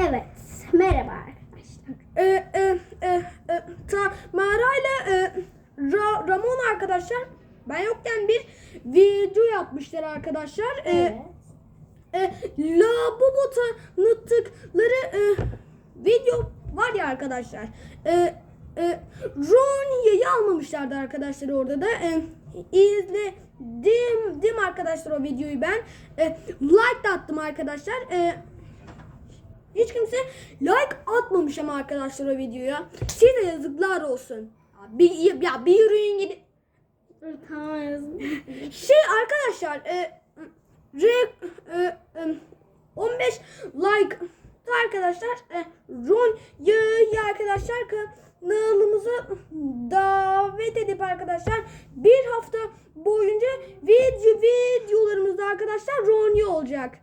Evet. Merhaba arkadaşlar. E, e, e, e, Tamara ile e, Ra- Ramon arkadaşlar ben yokken bir video yapmışlar arkadaşlar. E, Evet. e, Labubu tanıttıkları e, video var ya arkadaşlar. E, e, Ronya'yı almamışlardı arkadaşlar orada da. E, izledim dim arkadaşlar o videoyu ben. E, like de attım arkadaşlar. E, hiç kimse like atmamış ama arkadaşlar o videoya. Size yazıklar olsun. Ya bir, ya bir yürüyün gidin. Şey arkadaşlar e, re, e, e, 15 like arkadaşlar e, Ronya'yı arkadaşlar kanalımıza davet edip arkadaşlar bir hafta boyunca video videolarımızda arkadaşlar Ronya olacak.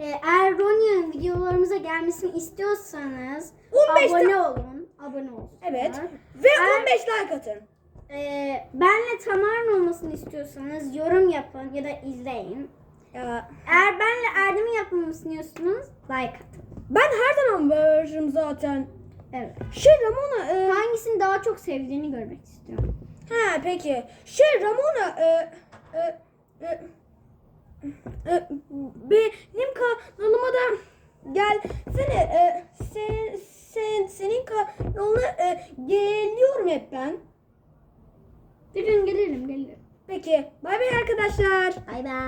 Ee, eğer Ronya'nın videolarımıza gelmesini istiyorsanız 15 ta- abone olun. Abone olun. Evet. Ve Eğer- 15 like atın. Ee, benle Tamar'ın olmasını istiyorsanız yorum yapın ya da izleyin. Ya, Eğer benle Erdem'in yapmamızı istiyorsanız like atın. ben her zaman varım zaten. Evet. Şey Ramona e, Hangisini daha çok sevdiğini görmek istiyorum. Ha peki. Şey Ramona e, e, e, e, benim kanalıma da gelsene. E, sen, sen, senin kanalına e, geliyorum hep ben. Gelirim gelirim gelirim. Peki. Bay bay arkadaşlar. Bay bay.